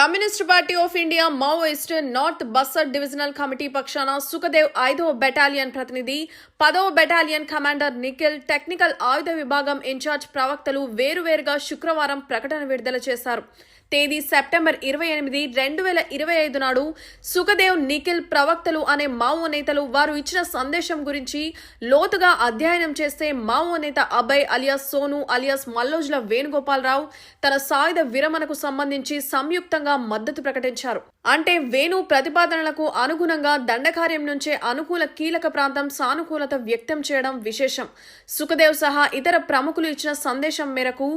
Communist party of India Maoist north Bastar divisional committee పక్షాన సుఖదేవ్ ఐదవ battalion ప్రతినిధి పదవ బెటాలియన్ కమాండర్ నిఖిల్ టెక్నికల్ ఆయుధ విభాగం ఇన్ఛార్జ్ ప్రవక్తలు వేరువేరుగా శుక్రవారం ప్రకటన విడుదల చేశారు. తేదీ సెప్టెంబర్ ఇరవై ఎనిమిది రెండు వేల ఇరవై ఐదు నాడు సుఖదేవ్ నిఖిల్ ప్రవక్తలు అనే మావో నేతలు వారు ఇచ్చిన సందేశం గురించి లోతుగా అధ్యయనం చేస్తే మావో నేత అభయ్ అలియాస్ సోను అలియాస్ మల్లోజుల వేణుగోపాలరావు తన సాయుధ విరమణకు సంబంధించి సంయుక్తంగా మద్దతు ప్రకటించారు. అంటే వేణు ప్రతిపాదనలకు అనుగుణంగా దండకార్యం నుంచే అనుకూల కీలక ప్రాంతం సానుకూలత వ్యక్తం చేయడం విశేషం. సుఖదేవ్ సహా ఇతర ప్రముఖులు ఇచ్చిన సందేశం మేరకు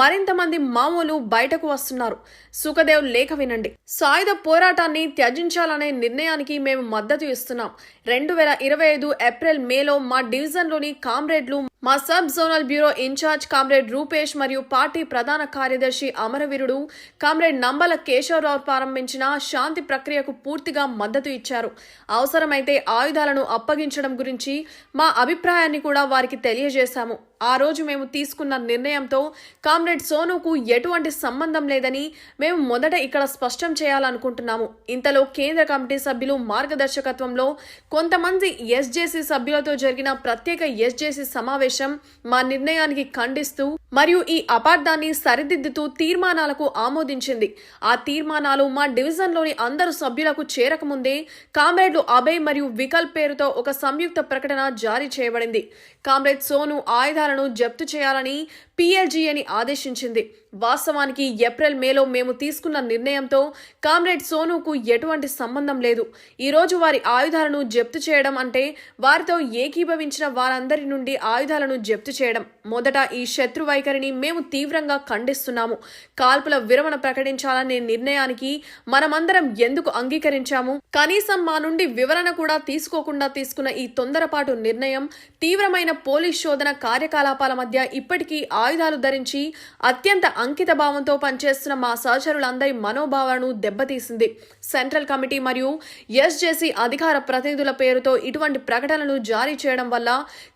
మరింతమంది మావోలు బయటకు వస్తున్నారు. సుఖదేవ్ లేఖ వినండి. సాయుధ పోరాటాన్ని త్యజించాలనే నిర్ణయానికి మేము మద్దతు ఇస్తున్నాం. రెండు వేల ఇరవై ఐదు ఏప్రిల్ మేలో మా డివిజన్లోని కామ్రేడ్లు మా sub zonal bureau in charge comrade Rupesh మరియు పార్టీ ప్రధాన కార్యదర్శి అమరవీరుడు కామ్రేడ్ నంబల కేశవరావు ప్రారంభించిన శాంతి ప్రక్రియకు పూర్తిగా మద్దతు ఇచ్చారు. అవసరమైతే ఆయుధాలను అప్పగించడం గురించి మా అభిప్రాయాన్ని కూడా వారికి తెలియజేశాము. ఆ రోజు మేము తీసుకున్న నిర్ణయంతో కామ్రేడ్ సోనుకు ఎటువంటి సంబంధం లేదని మేము మొదట ఇక్కడ స్పష్టం చేయాలనుకుంటున్నాము. ఇంతలో కేంద్ర కమిటీ సభ్యులు మార్గదర్శకత్వంలో కొంతమంది ఎస్జేసీ సభ్యులతో జరిగిన ప్రత్యేక ఎస్జేసీ సమావేశం మా నిర్ణయానికి ఖండిస్తూ మరియు ఈ అపార్థాన్ని సరిదిద్దుతూ తీర్మానాలకు ఆమోదించింది. ఆ తీర్మానాలు మా డివిజన్లోని అందరు సభ్యులకు చేరకముందే కామ్రేడ్లు అభయ్ మరియు వికల్ప్ పేరుతో ఒక సంయుక్త ప్రకటన జారీ చేయబడింది. కామ్రేడ్ సోను ఆయుధాలను జప్తు చేయాలని పీఎల్జీఏని ఆదేశించింది. వాస్తవానికి ఏప్రిల్ మేలో మేము తీసుకున్న నిర్ణయంతో కామ్రేడ్ సోనుకు ఎటువంటి సంబంధం లేదు. ఈరోజు వారి ఆయుధాలను జప్తు చేయడం అంటే వారితో ఏకీభవించిన వారందరి నుండి ఆయుధాలను జప్తు చేయడం. మొదట ఈ శత్రు వైఖరిని మేము తీవ్రంగా ఖండిస్తున్నాము. కాల్పుల విరమణ ప్రకటించాలనే నిర్ణయానికి మనమందరం ఎందుకు అంగీకరించాము? కనీసం మా నుండి వివరణ కూడా తీసుకోకుండా తీసుకున్న ఈ తొందరపాటు నిర్ణయం తీవ్రమైన పోలీస్ శోధన కార్యకలాపాల మధ్య ఇప్పటికీ ఆయుధాలు ధరించి అత్యంత అంకిత భావంతో పనిచేస్తున్న మా సహచరులందరి మనోభావాలను దెబ్బతీసింది. సెంట్రల్ కమిటీ మరియు ఎస్జేసీ అధికార ప్రతినిధుల పేరుతో ఇటువంటి ప్రకటనలు జారీ చేయడం వల్ల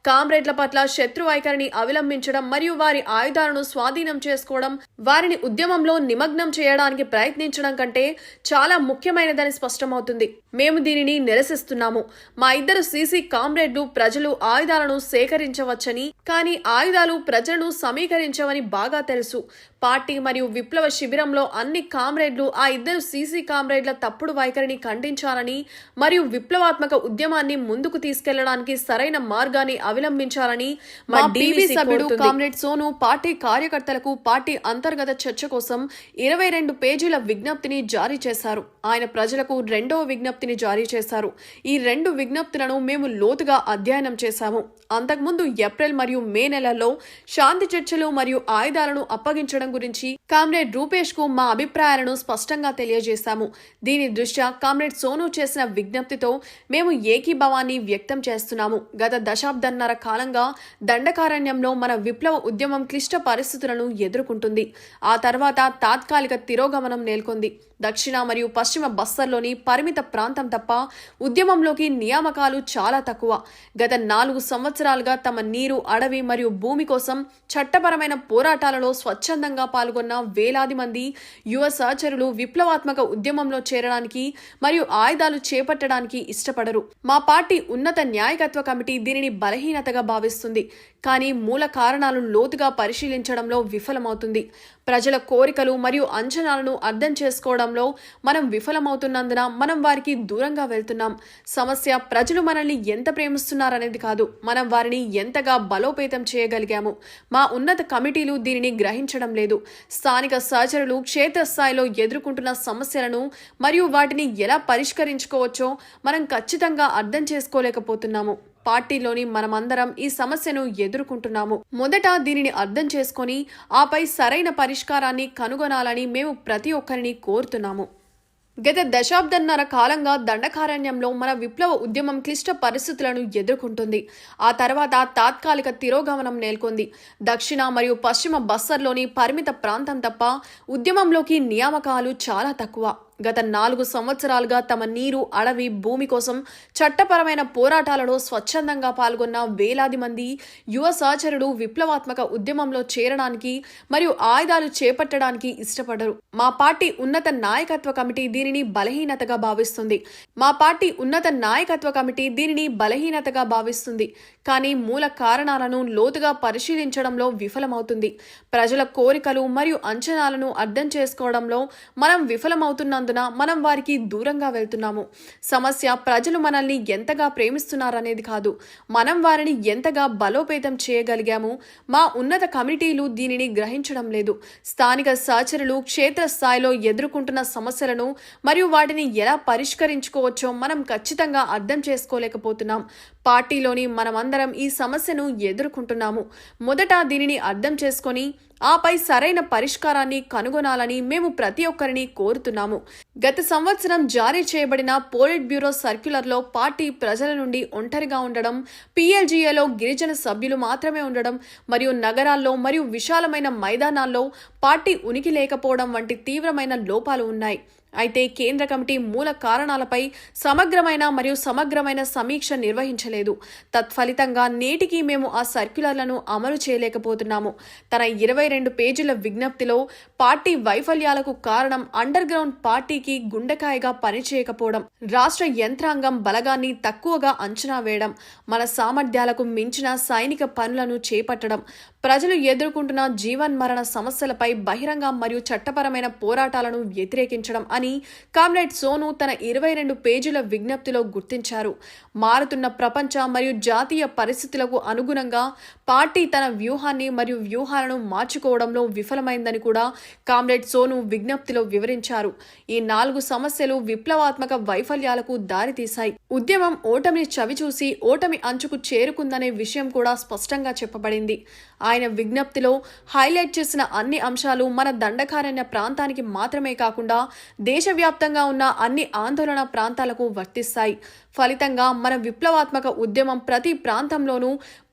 కామ్రేడ్ల పట్ల శత్రు వైఖరిని అవలంబించడం మరియు వారి ఆయుధాలను స్వాధీనం చేసుకోవడం వారిని ఉద్యమంలో నిమగ్నం చేయడానికి ప్రయత్నించడం కంటే చాలా ముఖ్యమైనదని స్పష్టమవుతుంది. మేము దీనిని నిరసిస్తున్నాము. మా ఇద్దరు సీసీ కామ్రేడ్లు ప్రజలు ఆయుధాలను సేకరించవచ్చని కానీ ఆయుధాలు ప్రజలను సమీకరించవని బాగా తెలుసు. పార్టీ మరియు విప్లవ శిబిరంలో అన్ని కామ్రేడ్లు ఆ ఇద్దరు సీసీ కామ్రేడ్ల తప్పుడు వైఖరిని ఖండించాలని మరియు విప్లవాత్మక ఉద్యమాన్ని ముందుకు తీసుకెళ్ళడానికి సరైన మార్గాన్ని అవలంబించాలని మా డీవీ సభ్యుడు కామ్రేడ్ సోను పార్టీ కార్యకర్తలకు పార్టీ అంతర్గత చర్చ కోసం ఇరవై రెండు పేజీల విజ్ఞప్తిని జారీ చేశారు. ఆయన ప్రజలకు రెండవ విజ్ఞప్తిని జారీ చేశారు. ఈ రెండు విజ్ఞప్తులను మేము లోతుగా అధ్యయనం చేశాము. అంతకుముందు ఏప్రిల్ మరియు మే నెలల్లో శాంతి చర్చలు మరియు ఆయుధాలను అప్పగించడం గురించి కామ్రేడ్ రూపేష్కు మా అభిప్రాయాలను స్పష్టంగా తెలియజేశాము. దీని దృష్ట్యా కామ్రేడ్ సోను చేసిన విజ్ఞప్తితో మేము ఏకీభావాన్ని వ్యక్తం చేస్తున్నాము. గత దశాబ్దన్నర కాలంగా దండకారణ్యంలో మన విప్లవ ఉద్యమం క్లిష్ట పరిస్థితులను ఎదుర్కొంటుంది. ఆ తర్వాత తాత్కాలిక తిరోగమనం నేల్కొంది. దక్షిణ మరియు పశ్చిమ బస్తర్లోని పరిమిత ప్రాంతం తప్ప ఉద్యమంలోకి నియామకాలు చాలా తక్కువ. గత నాలుగు సంవత్సరాలుగా తమ నీరు అడవి మరియు భూమి కోసం చట్టపరమైన పోరాటాలలో స్వచ్ఛందంగా పాల్గొన్న వేలాది మంది యువ సహచరులు విప్లవాత్మక ఉద్యమంలో చేరడానికి మరియు ఆయుధాలు చేపట్టడానికి ఇష్టపడరు. మా పార్టీ ఉన్నత న్యాయకత్వ కమిటీ దీనిని బలహీనతగా భావిస్తుంది. కానీ మూల కారణాలు లోతుగా పరిశీలించడంలో విఫలమవుతుంది. ప్రజల కోరికలు మరియు అంచనాలను అర్థం చేసుకోవడంలో మనం విఫలమవుతున్నందున మనం వారికి దూరంగా వెళ్తున్నాం. సమస్య ప్రజలు మనల్ని ఎంత ప్రేమిస్తున్నారనేది కాదు. మనం వారిని ఎంతగా బలోపేతం చేయగలిగాము. మా ఉన్నత కమిటీలు దీనిని గ్రహించడం లేదు. స్థానిక సహచరులు క్షేత్రస్థాయిలో ఎదుర్కొంటున్న సమస్యలను మరియు వాటిని ఎలా పరిష్కరించుకోవచ్చో మనం ఖచ్చితంగా అర్థం చేసుకోలేకపోతున్నాము. పార్టీలోని మనమందరం ఈ సమస్యను ఎదుర్కొంటున్నాము. మొదట దీనిని అర్థం చేసుకొని ఆపై సరైన పరిష్కారాన్ని కనుగొనాలని మేము ప్రతి ఒక్కరిని కోరుతున్నాము. గత దశాబ్దన్నర కాలంగా దండకారణ్యంలో మన విప్లవ ఉద్యమం క్లిష్ట పరిస్థితులను ఎదుర్కొంటుంది. ఆ తర్వాత తాత్కాలిక తిరోగమనం నెలకొంది. దక్షిణ మరియు పశ్చిమ బస్సర్లోని పరిమిత ప్రాంతం తప్ప ఉద్యమంలోకి నియామకాలు చాలా తక్కువ. గత నాలుగు సంవత్సరాలుగా తమ నీరు అడవి భూమి కోసం చట్టపరమైన పోరాటాలలో స్వచ్ఛందంగా పాల్గొన్న వేలాది మంది యువ సహచరుడు విప్లవాత్మక ఉద్యమంలో చేరడానికి మరియు ఆయుధాలు చేపట్టడానికి ఇష్టపడరు. మా పార్టీ ఉన్నత నాయకత్వ కమిటీ దీనిని బలహీనతగా భావిస్తుంది. మా పార్టీ ఉన్నత నాయకత్వ కమిటీ దీనిని బలహీనతగా భావిస్తుంది. కానీ మూల కారణాలను లోతుగా పరిశీలించడంలో విఫలమవుతుంది. ప్రజల కోరికలు మరియు అంచనాలను అర్థం చేసుకోవడంలో మనం ఉన్నందున మనం వారికి దూరంగా వెళ్తున్నాము. సమస్య ప్రజలు మనల్ని ఎంతగా ప్రేమిస్తున్నారనేది కాదు. మనం వారిని ఎంతగా బలోపేతం చేయగలిగాము. మా ఉన్నత కమిటీలు దీనిని గ్రహించడం లేదు. స్థానిక సహచరులు క్షేత్రస్థాయిలో ఎదుర్కొంటున్న సమస్యలను మరియు వాటిని ఎలా పరిష్కరించుకోవచ్చో మనం ఖచ్చితంగా అర్థం చేసుకోలేకపోతున్నాం. పార్టీలోని మనమందరం ఈ సమస్యను ఎదుర్కొంటున్నాము. మొదట దీనిని అర్థం చేసుకొని ఆపై సరైన పరిష్కారాన్ని కనుగొనాలని మేము ప్రతి ఒక్కరిని కోరుతున్నాము. గత సంవత్సరం జారీ చేయబడిన పోలిట్ బ్యూరో సర్క్యులర్లో పార్టీ ప్రజల నుండి ఒంటరిగా ఉండడం పీఎల్జీఏలో గిరిజన సభ్యులు మాత్రమే ఉండడం మరియు నగరాల్లో మరియు విశాలమైన మైదానాల్లో పార్టీ ఉనికి లేకపోవడం వంటి తీవ్రమైన లోపాలు ఉన్నాయి. అయితే కేంద్ర కమిటీ మూల కారణాలపై సమగ్రమైన మరియు సమగ్రమైన సమీక్ష నిర్వహించలేదు. తత్ఫలితంగా నేటికి మేము ఆ సర్క్యులర్లను అమలు చేయలేకపోతున్నాము. తన ఇరవై రెండు పేజీల విజ్ఞప్తిలో పార్టీ వైఫల్యాలకు కారణం అండర్ గ్రౌండ్ పార్టీకి గుండెకాయగా పనిచేయకపోవడం రాష్ట్ర యంత్రాంగం బలగాన్ని తక్కువగా అంచనా వేయడం మన సామర్థ్యాలకు మించిన సైనిక పనులను చేపట్టడం ప్రజలు ఎదుర్కొంటున్న జీవన్ మరణ సమస్యలపై బహిరంగ మరియు చట్టపరమైన పోరాటాలను వ్యతిరేకించడం అని కామ్రేడ్ సోను తన ఇరవై రెండు పేజీల విజ్ఞప్తిలో గుర్తించారు. మారుతున్న ప్రపంచ మరియు జాతీయ పరిస్థితులకు అనుగుణంగా పార్టీ తన వ్యూహాన్ని మరియు వ్యూహాలను మార్చుకోవడంలో విఫలమైందని కూడా కామ్రేడ్ సోను విజ్ఞప్తిలో వివరించారు. ఈ నాలుగు సమస్యలు విప్లవాత్మక వైఫల్యాలకు దారితీశాయి. ఉద్యమం ఓటమిని చవిచూసి ఓటమి అంచుకు చేరుకుందనే విషయం కూడా స్పష్టంగా చెప్పబడింది. ఆయన విజ్ఞప్తిలో హైలైట్ చేసిన అన్ని అంశాలు మన దండకారణ్య ప్రాంతానికి మాత్రమే కాకుండా దేశవ్యాప్తంగా ఉన్న అన్ని ఆందోళన ప్రాంతాలకు వర్తిస్తాయి. ఫలితంగా మన విప్లవాత్మక ఉద్యమం ప్రతి ప్రాంతంలోనూ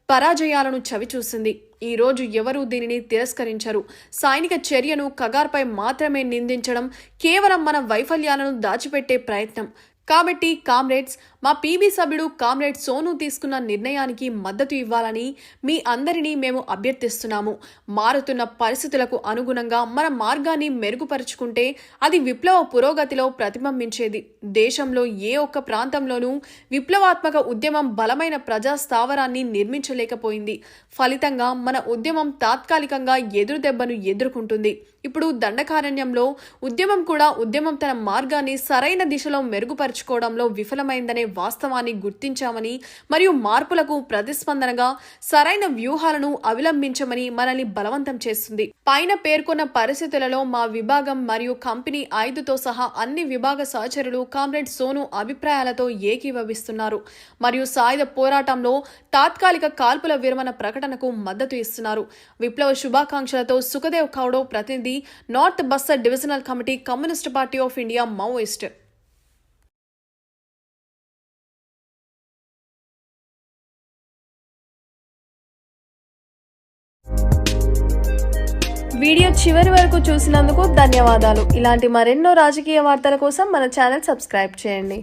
పరాజయాలను చవిచూసింది. ఈ రోజు ఎవరూ దీనిని తిరస్కరించరు. సైనిక చర్యను కగార్పై మాత్రమే నిందించడం కేవలం మన వైఫల్యాలను దాచిపెట్టే ప్రయత్నం. కాబట్టి కామ్రేడ్స్ మా పీబీ సభ్యుడు కామ్రేడ్ సోను తీసుకున్న నిర్ణయానికి మద్దతు ఇవ్వాలని మీ అందరినీ మేము అభ్యర్థిస్తున్నాము. మారుతున్న పరిస్థితులకు అనుగుణంగా మన మార్గాన్ని మెరుగుపరుచుకుంటే అది విప్లవ పురోగతిలో ప్రతిబింబించేది. దేశంలో ఏ ఒక్క ప్రాంతంలోనూ విప్లవాత్మక ఉద్యమం బలమైన ప్రజా స్థావరాన్ని నిర్మించలేకపోయింది. ఫలితంగా మన ఉద్యమం తాత్కాలికంగా ఎదురు దెబ్బను ఎదుర్కొంటుంది. ఇప్పుడు దండకారణ్యంలో ఉద్యమం కూడా ఉద్యమం తన మార్గాన్ని సరైన దిశలో మెరుగుపరుచుకోవడంలో విఫలమైందనే వాస్తవాన్ని గుర్తించామని మరియు మార్పులకు ప్రతిస్పందనగా సరైన వ్యూహాలను అవలంబించమని మనల్ని బలవంతం చేస్తుంది. పైన పేర్కొన్న పరిస్థితులలో మా విభాగం మరియు కంపెనీ ఐదుతో సహా అన్ని విభాగ సహచరులు కామ్రేడ్ సోను అభిప్రాయాలతో ఏకీభవిస్తున్నారు మరియు సాయుధ పోరాటంలో తాత్కాలిక కాల్పుల విరమణ ప్రకటనకు మద్దతు ఇస్తున్నారు. విప్లవ శుభాకాంక్షలతో సుఖదేవ్ కౌడో ప్రతినిధి north Bastar divisional committee communist party of India Maoist video చివరి వరకు చూసినందుకు ధన్యవాదాలు. ఇలాంటి మరెన్నో రాజకీయ వార్తల కోసం మన ఛానల్ సబ్స్క్రైబ్ చేయండి.